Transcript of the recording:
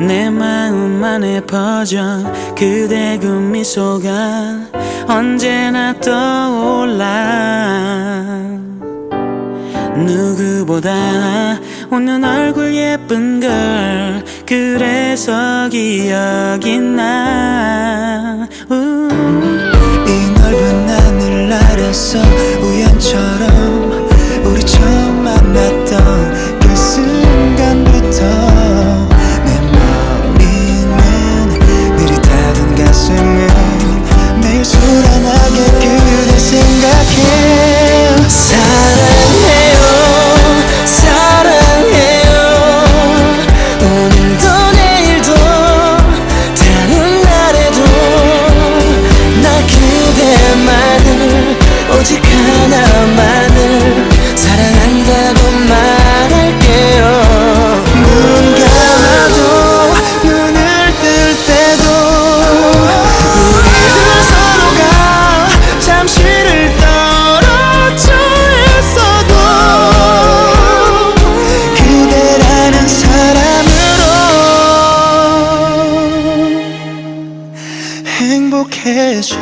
내 마음 안에 퍼져 그대 그 미소가 언제나 떠올라 누구보다 웃는 얼굴 예쁜 걸 그래서 기억이 나 우. 이 넓은 하늘 아래서 우연처럼 행복해져요